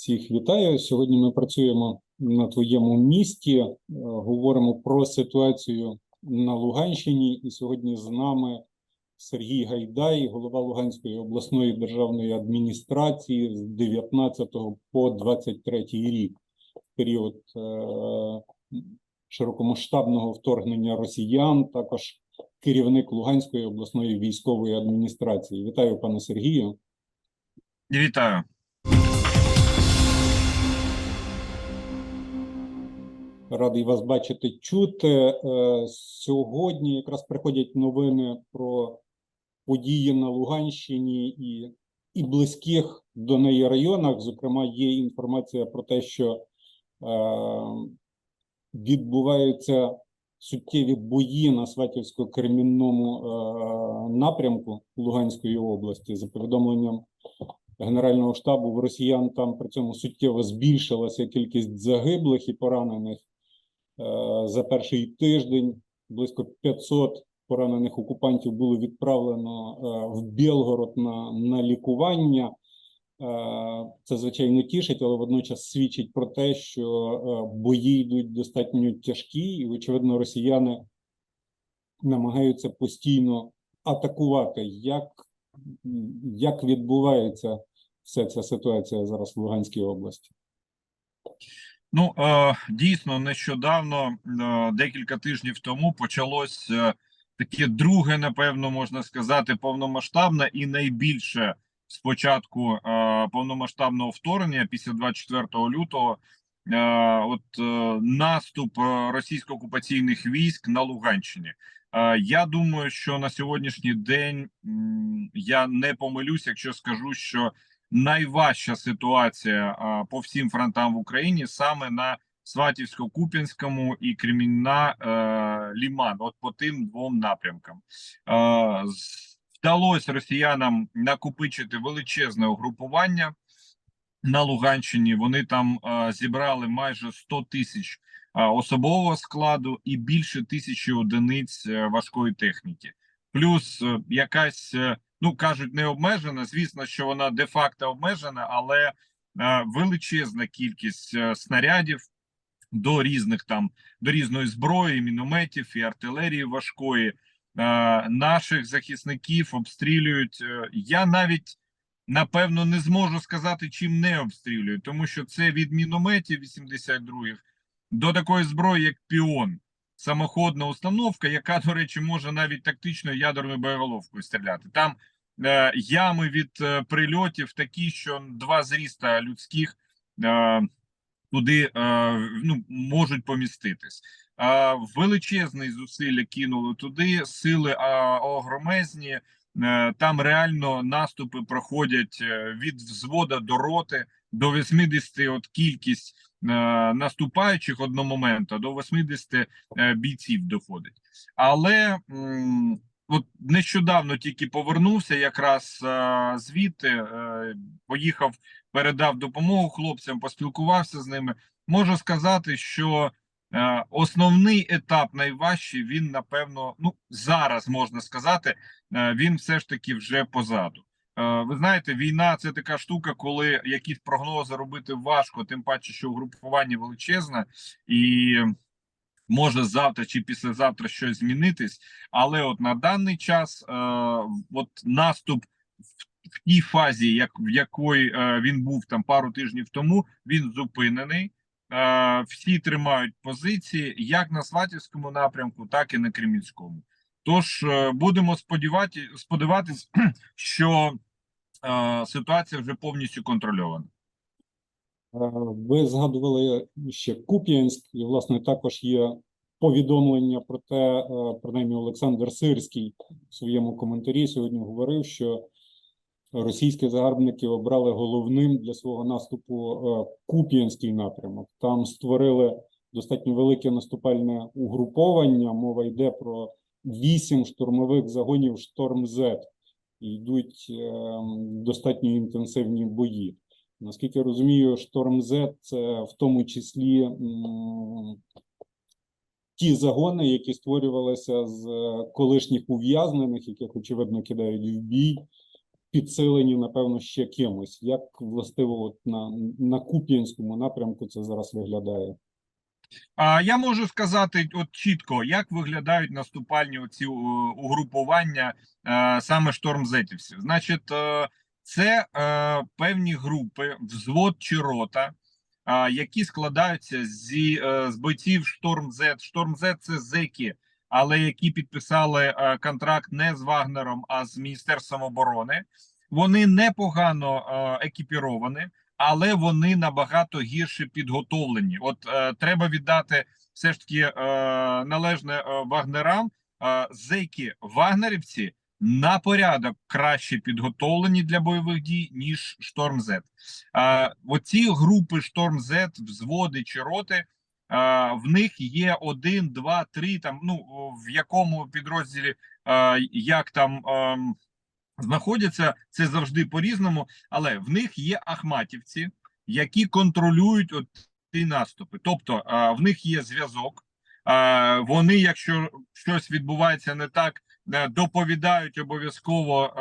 Всіх вітаю. Сьогодні ми працюємо на твоєму місті, е, говоримо про ситуацію на Луганщині. І сьогодні з нами Сергій Гайдай, голова Луганської обласної державної адміністрації з 19 по 23 рік, період е, широкомасштабного вторгнення росіян, також керівник Луганської обласної військової адміністрації. Вітаю, пане Сергію. Вітаю. Радий вас бачити, чути. Е, Сьогодні якраз приходять новини про події на Луганщині і, і близьких до неї районах. Зокрема, є інформація про те, що е, відбуваються суттєві бої на Сватівсько-Кремінному е, напрямку Луганської області. За повідомленням Генерального штабу в росіян там при цьому суттєво збільшилася кількість загиблих і поранених. Е, За перший тиждень близько 500 поранених окупантів було відправлено е, в Білгород на, на лікування. Е, Це звичайно тішить, але водночас свідчить про те, що бої йдуть достатньо тяжкі, і очевидно, росіяни намагаються постійно атакувати. Як, як відбувається вся ця ситуація зараз в Луганській області? Ну е, дійсно, нещодавно, е, декілька тижнів тому, почалось е, таке друге, напевно, можна сказати, повномасштабне і найбільше з початку е, повномасштабного вторгнення після 24 лютого. От наступ російсько-окупаційних військ на Луганщині. Я думаю, що на сьогоднішній день я не помилюсь, якщо скажу, що найважча ситуація а, по всім фронтам в Україні саме на Сватівсько-Куп'янському і Кремінна е. От по тим двом напрямкам е, вдалося росіянам накопичити величезне угрупування на Луганщині. Вони там е, зібрали майже 100 тисяч е, особового складу і більше тисячі одиниць е, важкої техніки. Плюс е, якась е, ну кажуть, не обмежена. Звісно, що вона де-факто обмежена, але е, величезна кількість е, снарядів до різних там до різної зброї, мінометів і артилерії важкої. Е, наших захисників обстрілюють. Я навіть напевно не зможу сказати, чим не обстрілюють, тому що це від мінометів 82-х до такої зброї, як піон самоходна установка, яка, до речі, може навіть тактичною ядерною боєголовкою стріляти. Там е, ями від е, прильотів такі, що два зріста людських е, туди е, ну, можуть поміститись. Е, величезний зусилля кинули туди, сили е, огромезні. Там реально наступи проходять е, від взвода до роти до 80 от кількість наступаючих одномоменту до 80 е, бійців доходить. Але от нещодавно тільки повернувся, якраз е, звідти е, поїхав, передав допомогу хлопцям, поспілкувався з ними. Можу сказати, що е, основний етап найважчий він напевно, ну зараз можна сказати, е, він все ж таки вже позаду. Е, Ви знаєте, війна це така штука, коли якісь прогнози робити важко, тим паче, що угрупування величезне і може завтра чи післязавтра щось змінитись. Але от на даний час, е, от наступ в, тій фазі, як в якої е, він був там пару тижнів тому, він зупинений. Е, всі тримають позиції як на Сватівському напрямку, так і на Кремінському. Тож е, будемо сподівати, сподіватись, що е, ситуація вже повністю контрольована. Е, Ви згадували ще Куп'янськ, і власне також є повідомлення про те, е, принаймні Олександр Сирський в своєму коментарі сьогодні говорив, що російські загарбники обрали головним для свого наступу Куп'янський напрямок. Там створили достатньо велике наступальне угруповання. Мова йде про вісім штурмових загонів Шторм З. Йдуть е, достатньо інтенсивні бої. Наскільки я розумію, Шторм З це в тому числі ті загони, які створювалися з е, колишніх ув'язнених, яких очевидно кидають в бій, підсилені, напевно, ще кимось. Як властиво от на, на Куп'янському напрямку це зараз виглядає? А я можу сказати от чітко, як виглядають наступальні оці е, угрупування е, саме штормзетівців. Значить, е, це е, певні групи, взвод чи рота, які складаються зі з бойців Штормзет. Штормзет це зеки, але які підписали контракт не з Вагнером, а з Міністерством оборони. Вони непогано екіпіровані але вони набагато гірше підготовлені. От е, треба віддати все ж таки е, належне е, вагнерам. Е, зеки вагнерівці на порядок краще підготовлені для бойових дій ніж Шторм З. Е, оці групи Шторм З, взводи чи роти. е, В них є один, два, три. Там ну в якому підрозділі е, як там ем, знаходяться це завжди по-різному, але в них є ахматівці, які контролюють от ці наступи. Тобто в них є зв'язок. Вони, якщо щось відбувається не так, е, доповідають обов'язково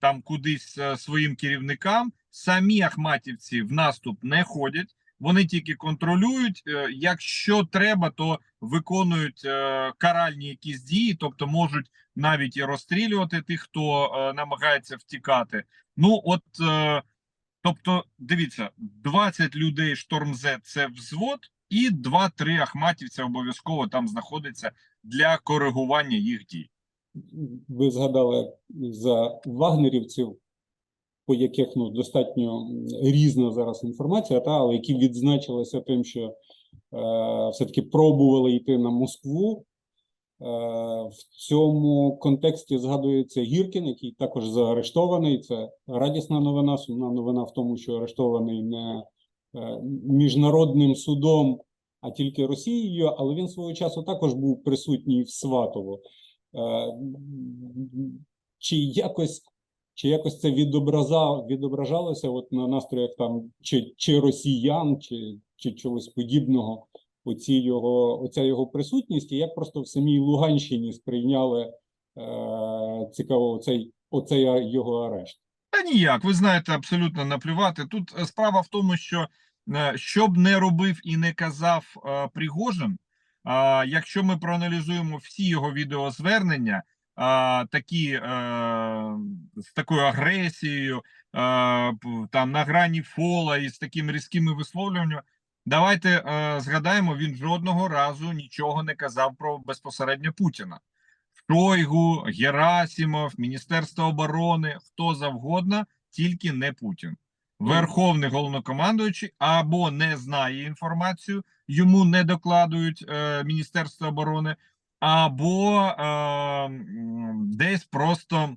там кудись е, своїм керівникам. Самі ахматівці в наступ не ходять. Вони тільки контролюють. е, Якщо треба, то виконують е, каральні якісь дії, тобто можуть навіть і розстрілювати тих, хто е, намагається втікати. Ну от тобто, дивіться, 20 людей штормзе це взвод, і 2-3 ахматівця обов'язково там знаходиться для коригування їх дій. Ви згадали за вагнерівців, по яких ну достатньо різна зараз інформація, та але які відзначилися тим, що е, все-таки пробували йти на Москву. Е, в цьому контексті згадується Гіркін, який також заарештований. Це радісна новина. Сумна новина в тому, що арештований не е, міжнародним судом, а тільки Росією. Але він свого часу також був присутній в Сватово. Е, Чи якось, чи якось це відобразав, відображалося от на настроях там чи, чи росіян, чи, чи чогось подібного? Оці його, оця його присутність, і як просто в самій Луганщині сприйняли е, цікаво оцей, оцей його арешт. Та ніяк, ви знаєте, абсолютно наплювати. Тут е, справа в тому, що е, що б не робив і не казав е, Пригожин, якщо ми проаналізуємо всі його відеозвернення, такі е, з такою агресією, е, там на грані фола і з такими різкими висловлюваннями, давайте е, згадаємо, він жодного разу нічого не казав про безпосередньо Путіна. Шойгу, Герасимов, Міністерство оборони, хто завгодно, тільки не Путін. Верховний головнокомандуючий або не знає інформацію, йому не докладують е, Міністерство оборони, або е, десь просто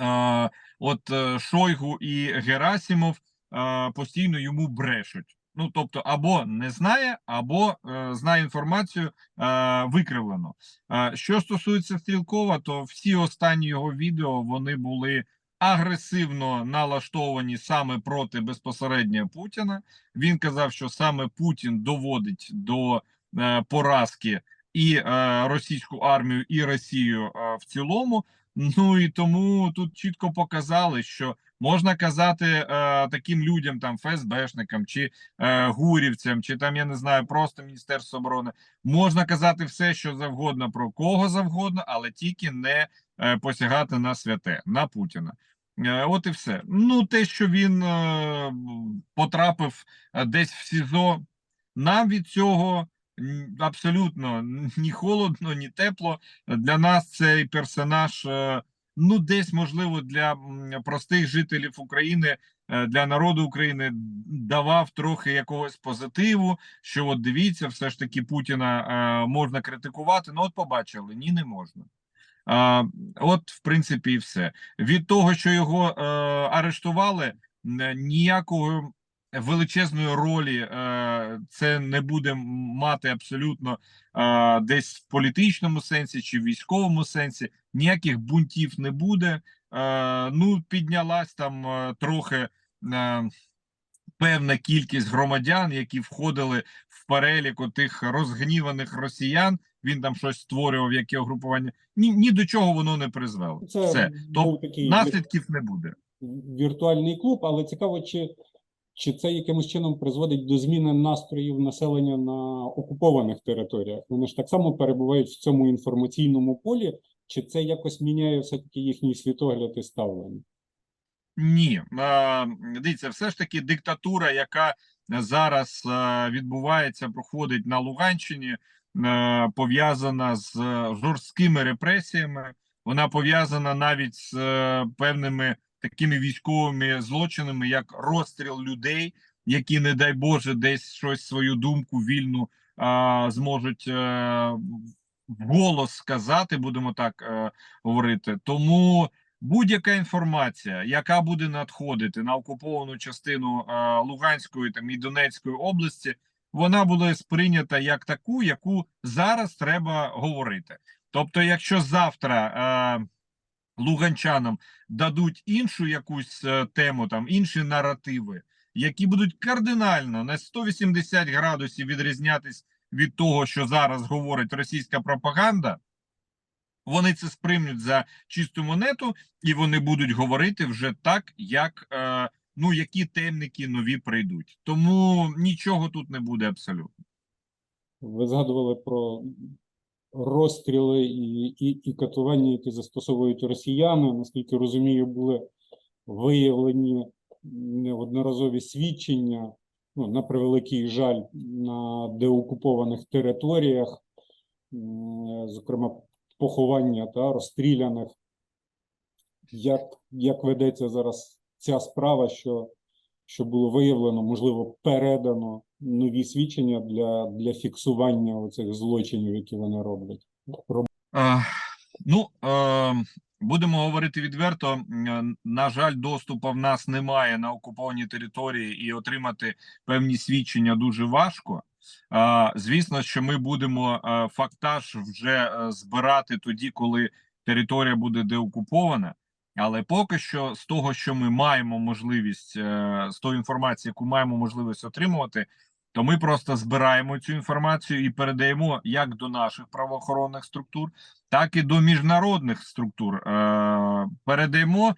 е, от Шойгу і Герасимов е, постійно йому брешуть. Ну тобто, або не знає, або е, знає інформацію е, викривлено. Е, Що стосується Стрілкова, то всі останні його відео вони були агресивно налаштовані саме проти безпосередньо Путіна. Він казав, що саме Путін доводить до е, поразки і е, російську армію, і Росію е, в цілому. Ну і тому тут чітко показали, що можна казати е, таким людям, там ФСБшникам чи е, гурівцям, чи там я не знаю, просто Міністерство оборони. Можна казати все, що завгодно про кого завгодно, але тільки не е, посягати на святе, на Путіна. Е, От і все. Ну, те, що він е, потрапив е, десь в СІЗО, нам від цього абсолютно ні холодно, ні тепло. Для нас цей персонаж, е, ну, десь можливо для простих жителів України, е, для народу України давав трохи якогось позитиву. Що от дивіться, все ж таки Путіна е, можна критикувати. Ну, от побачили, ні, не можна. От, в принципі, і все. Від того, що його арештували, н- ніякої величезної ролі е, це не буде мати абсолютно е, десь в політичному сенсі чи в військовому сенсі. Ніяких бунтів не буде. Е, ну, піднялась там е, трохи. Е, певна кількість громадян, які входили в перелік тих розгніваних росіян. Він там щось створював, яке угрупування. Ні, ні до чого воно не призвело. Це Все. Тобто такий наслідків не буде. віртуальний клуб, але цікаво, чи, чи це якимось чином призводить до зміни настроїв населення на окупованих територіях. Вони ж так само перебувають в цьому інформаційному полі, чи це якось міняє все-таки їхній світогляд і ставлення? Ні, дивіться, все ж таки диктатура, яка зараз е, відбувається, проходить на Луганщині, е, пов'язана з е, жорсткими репресіями. Вона пов'язана навіть з певними такими військовими злочинами, як розстріл людей, які, не дай Боже, десь щось свою думку вільну е, зможуть е, вголос сказати, будемо так е, говорити. Тому будь-яка інформація, яка буде надходити на окуповану частину е, Луганської там і Донецької області, вона буде сприйнята як таку, яку зараз треба говорити. Тобто, якщо завтра е, луганчанам дадуть іншу якусь е, тему, там інші наративи, які будуть кардинально на 180 градусів відрізнятись від того, що зараз говорить російська пропаганда. Вони це сприймуть за чисту монету, і вони будуть говорити вже так, як е, ну які темники нові прийдуть. Тому нічого тут не буде абсолютно. Ви згадували про розстріли і, і, і катування, які застосовують росіяни. Наскільки розумію, були виявлені неодноразові свідчення, ну, на превеликий жаль, на деокупованих територіях, зокрема, поховання та розстріляних. Як, як ведеться зараз ця справа, що, що було виявлено, можливо, передано нові свідчення для, для фіксування оцих злочинів, які вони роблять? Е, ну е, будемо говорити відверто. На жаль, доступу в нас немає на окуповані території, і отримати певні свідчення дуже важко. Е, звісно, що ми будемо фактаж вже збирати тоді, коли територія буде деокупована. Але поки що, з того, що ми маємо можливість, е, з тої інформації, яку маємо можливість отримувати, то ми просто збираємо цю інформацію і передаємо як до наших правоохоронних структур, так і до міжнародних структур. Е, Передаємо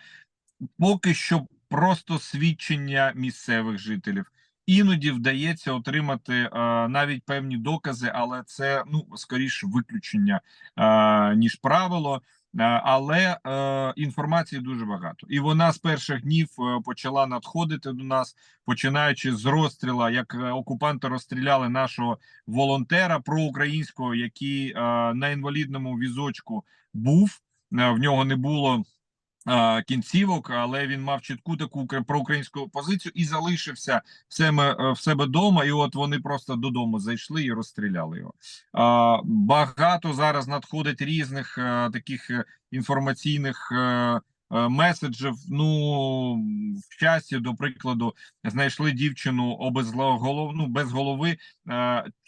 поки що просто свідчення місцевих жителів. Іноді вдається отримати е, навіть певні докази, але це ну скоріше виключення е, ніж правило. Е, Але е, інформації дуже багато, і вона з перших днів е, почала надходити до нас, починаючи з розстріла, як е, окупанти розстріляли нашого волонтера проукраїнського, який е, на інвалідному візочку був. В нього не було кінцівок, але він мав чітку таку проукраїнську позицію і залишився в е, в себе вдома. І от вони просто додому зайшли і розстріляли його. Багато зараз надходить різних е, таких е, інформаційних. Меседжів, ну в щасті, до прикладу, знайшли дівчину обезгло- голов, ну, без голови.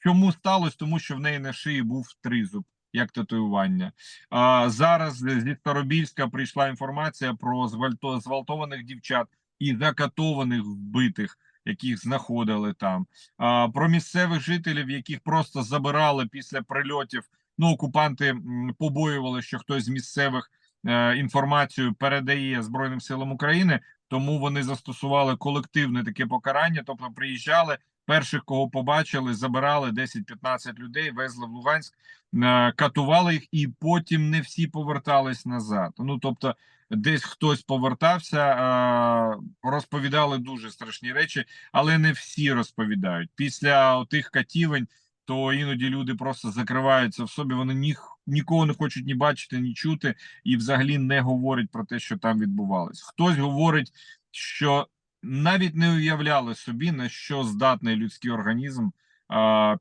Чому сталося? Тому що в неї на шиї був тризуб, як татуювання. А зараз зі Старобільська прийшла інформація про звальто звалтованих дівчат і закатованих вбитих, яких знаходили там. А про місцевих жителів, яких просто забирали після прильотів. Ну, окупанти побоювали, що хтось з місцевих е, інформацію передає Збройним силам України, тому вони застосували колективне таке покарання. Тобто, приїжджали перших, кого побачили, забирали 10-15 людей, везли в Луганськ, е, катували їх, і потім не всі повертались назад. Ну тобто, десь хтось повертався, е, розповідали дуже страшні речі, але не всі розповідають. Після тих катівень, то іноді люди просто закриваються в собі. Вони ні, нікого не хочуть ні бачити, ні чути, і взагалі не говорять про те, що там відбувалось. Хтось говорить, що навіть не уявляли собі на що здатний людський організм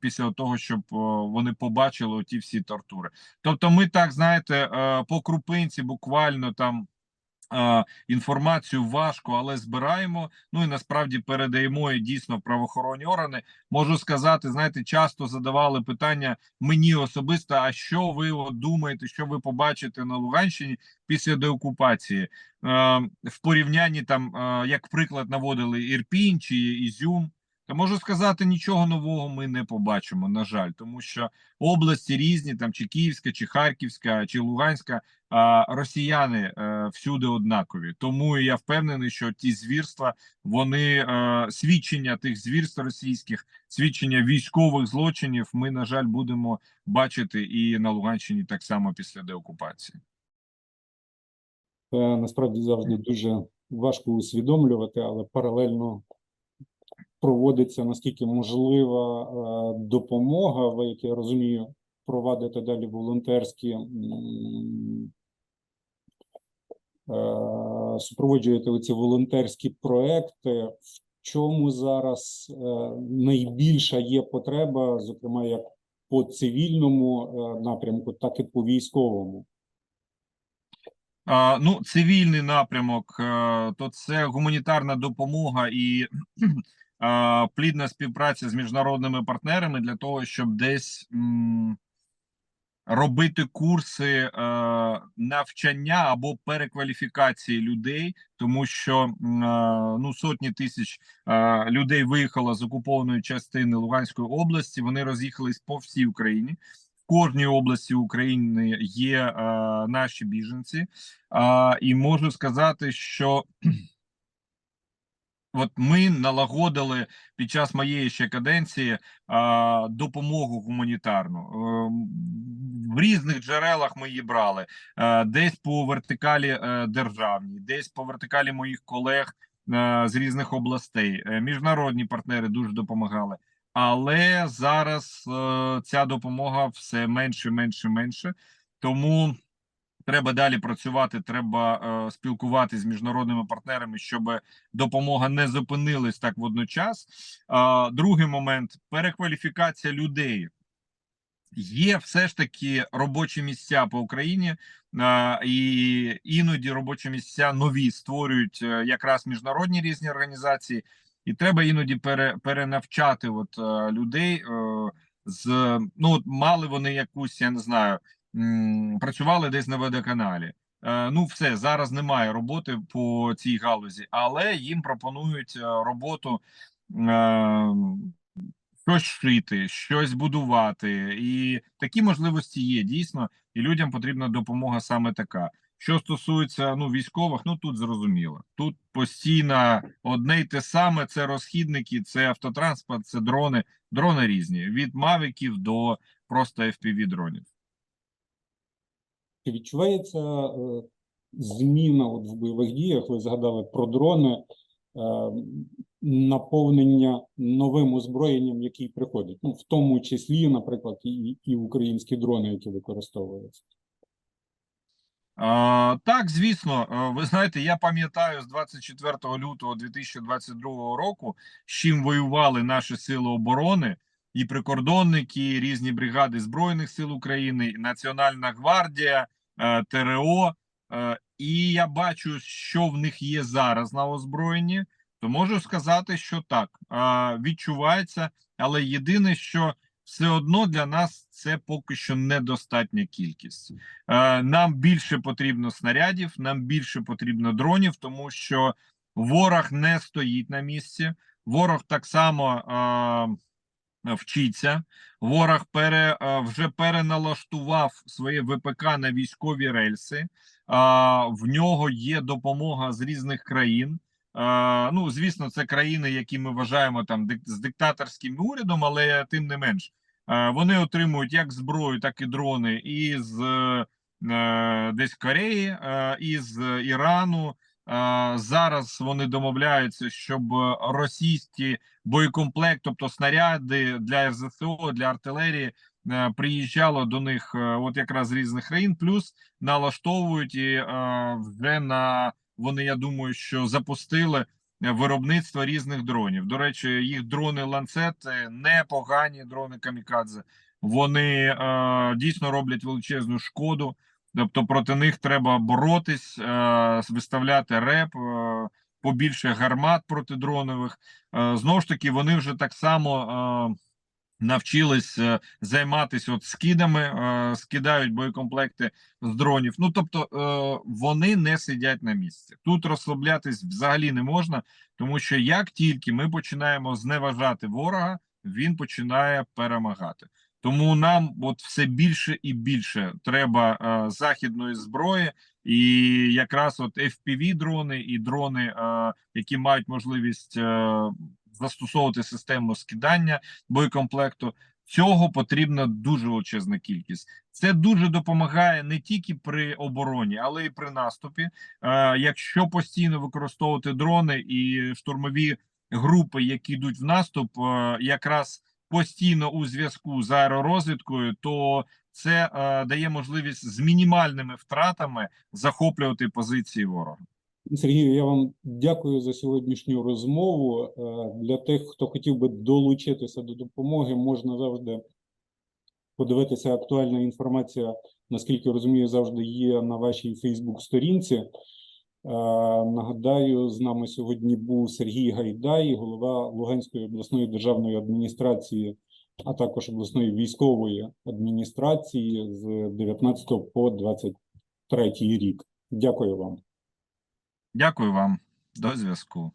після того, щоб вони побачили оті всі тортури. Тобто, ми так знаєте, е, по крупинці, буквально там інформацію важко, але збираємо. Ну і насправді передаємо і дійсно в правоохоронні органи. Можу сказати, знаєте, часто задавали питання мені особисто. А що ви думаєте, що ви побачите на Луганщині після деокупації? Е, в порівнянні там, е, як приклад наводили Ірпінь чи Ізюм. Та можу сказати, нічого нового ми не побачимо, на жаль, тому що області різні, там чи Київська, чи Харківська, чи Луганська, а росіяни е, всюди однакові. Тому я впевнений, що ті звірства, вони е, свідчення тих звірств російських, свідчення військових злочинів. Ми, на жаль, будемо бачити і на Луганщині так само після деокупації. Насправді завжди дуже важко усвідомлювати, але паралельно проводиться наскільки можлива е, допомога. Ви, як я розумію, провадите далі волонтерські е, супроводжуєте оці волонтерські проекти. В чому зараз е, найбільша є потреба, зокрема як по цивільному напрямку, так і по військовому? Ну, цивільний напрямок, то це гуманітарна допомога і плідна співпраця з міжнародними партнерами для того, щоб десь робити курси е, навчання або перекваліфікації людей, тому що е, ну сотні тисяч е, людей виїхало з окупованої частини Луганської області. Вони роз'їхались по всій Україні. В кожній області України є е, наші біженці, а, і можу сказати, що от ми налагодили під час моєї ще каденції а, допомогу гуманітарну. Ем, В різних джерелах ми її брали Е, десь по вертикалі е, державній, десь по вертикалі моїх колег е, з різних областей. Е, Міжнародні партнери дуже допомагали. Але зараз е, ця допомога все менше, менше, менше. Тому треба далі працювати. Треба е, спілкуватися з міжнародними партнерами, щоб допомога не зупинилась так водночас. Е, другий момент перекваліфікація людей. Є все ж таки робочі місця по Україні, е, і іноді робочі місця нові створюють е, якраз міжнародні різні організації, і треба іноді пере, перенавчати от е, людей е, з ну от мали вони якусь, я не знаю, працювали десь на водоканалі. Е, Ну, все зараз немає роботи по цій галузі, але їм пропонують е, роботу. е, Щось шити, щось будувати, і такі можливості є дійсно, і людям потрібна допомога саме така. Що стосується ну військових, ну тут зрозуміло. Тут постійно одне й те саме: це розхідники, це автотранспорт, це дрони. Дрони різні від мавіків до просто fpv дронів. Чи відчувається е, зміна от в бойових діях? Ви згадали про дрони, е, наповнення новим озброєнням, який приходить, ну в тому числі, наприклад, і, і українські дрони, які використовуються. Так, звісно, Е, ви знаєте, я пам'ятаю з 24 лютого 2022 року, з чим воювали наші сили оборони, і прикордонники, і різні бригади Збройних сил України, і Національна гвардія, е, ТРО. Е, І я бачу, що в них є зараз на озброєнні, то можу сказати, що так е, відчувається, але єдине, що все одно для нас це поки що недостатня кількість. Нам більше потрібно снарядів, нам більше потрібно дронів, тому що ворог не стоїть на місці. Ворог так само вчиться. Ворог пере, е, вже переналаштував своє ВПК на військові рельси. В нього є допомога з різних країн. Ну, звісно, це країни, які ми вважаємо там з диктаторським урядом, але тим не менш. Вони отримують як зброю, так і дрони із е, десь Кореї, е, із Ірану. Е, Зараз вони домовляються, щоб російські боєкомплект, тобто снаряди для РЗСО, для артилерії, е, приїжджало до них е, от якраз з різних країн. Плюс налаштовують і вже на вони, я думаю, що запустили виробництво різних дронів. До речі, їх дрони ланцет непогані дрони камікадзе. Вони дійсно роблять величезну шкоду. Тобто проти них треба боротись, е, виставляти реп, е, побільше гармат протидронових. Е, Знову ж таки, вони вже так само навчились займатися от скидами, скидають боєкомплекти з дронів. Ну тобто вони не сидять на місці. Тут розслаблятись взагалі не можна, тому що як тільки ми починаємо зневажати ворога, він починає перемагати. Тому нам от все більше і більше треба е, західної зброї, і якраз от fpv дрони і дрони, е, які мають можливість е, застосовувати систему скидання боєкомплекту. Цього потрібна дуже величезна кількість. Це дуже допомагає не тільки при обороні, але й при наступі. Е, якщо постійно використовувати дрони і штурмові групи, які йдуть в наступ, е, якраз постійно у зв'язку з аеророзвідкою, то це е, дає можливість з мінімальними втратами захоплювати позиції ворога. Сергію, я вам дякую за сьогоднішню розмову. Е, Для тих, хто хотів би долучитися до допомоги, можна завжди подивитися. Актуальна інформація, наскільки розумію, завжди є на вашій Фейсбук-сторінці. Е, Нагадаю, з нами сьогодні був Сергій Гайдай, голова Луганської обласної державної адміністрації, а також обласної військової адміністрації з 19 по 23 рік. Дякую вам. Дякую вам. До зв'язку.